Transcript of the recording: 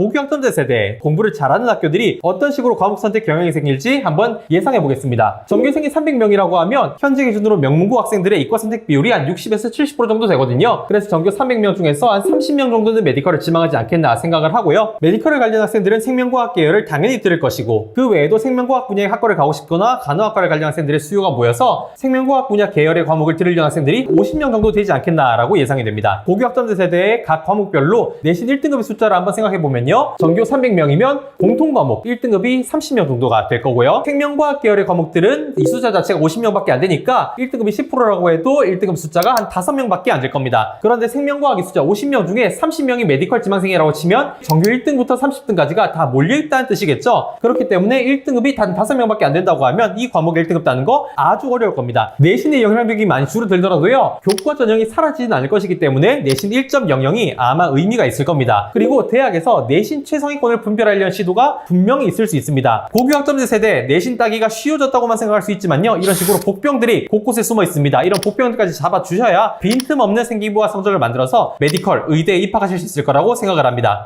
고교학점제 세대 공부를 잘하는 학교들이 어떤 식으로 과목 선택 경향이 생길지 한번 예상해 보겠습니다. 전교생이 300명이라고 하면 현재 기준으로 명문고 학생들의 이과 선택 비율이 한 60에서 70% 정도 되거든요. 그래서 전교 300명 중에서 한 30명 정도는 메디컬을 지망하지 않겠나 생각을 하고요. 메디컬을 관련 학생들은 생명과학 계열을 당연히 들을 것이고 그 외에도 생명과학 분야의 학과를 가고 싶거나 간호학과를 관련 학생들의 수요가 모여서 생명과학 분야 계열의 과목을 들으려는 학생들이 50명 정도 되지 않겠나라고 예상이 됩니다. 고교학점제 세대의 각 과목별로 내신 1등급의 숫자를 한번 생각해 보면요. 전교 300명이면 공통 과목 1등급이 30명 정도가 될 거고요. 생명과학 계열의 과목들은 이 숫자 자체가 50명밖에 안 되니까 1등급이 10%라고 해도 1등급 숫자가 한 5명밖에 안 될 겁니다. 그런데 생명과학의 숫자 50명 중에 30명이 메디컬 지망생이라고 치면 전교 1등부터 30등까지가 다 몰려있다는 뜻이겠죠. 그렇기 때문에 1등급이 단 5명밖에 안 된다고 하면 이 과목 1등급 따는 거 아주 어려울 겁니다. 내신의 영향력이 많이 줄어들더라도요. 교과 전형이 사라지진 않을 것이기 때문에 내신 1.00이 아마 의미가 있을 겁니다. 그리고 대학에서 내신 최상위권을 분별하려는 시도가 분명히 있을 수 있습니다. 고교 학점제 세대 내신 따기가 쉬워졌다고만 생각할 수 있지만요. 이런 식으로 복병들이 곳곳에 숨어 있습니다. 이런 복병들까지 잡아주셔야 빈틈없는 생기부와 성적을 만들어서 메디컬, 의대에 입학하실 수 있을 거라고 생각을 합니다.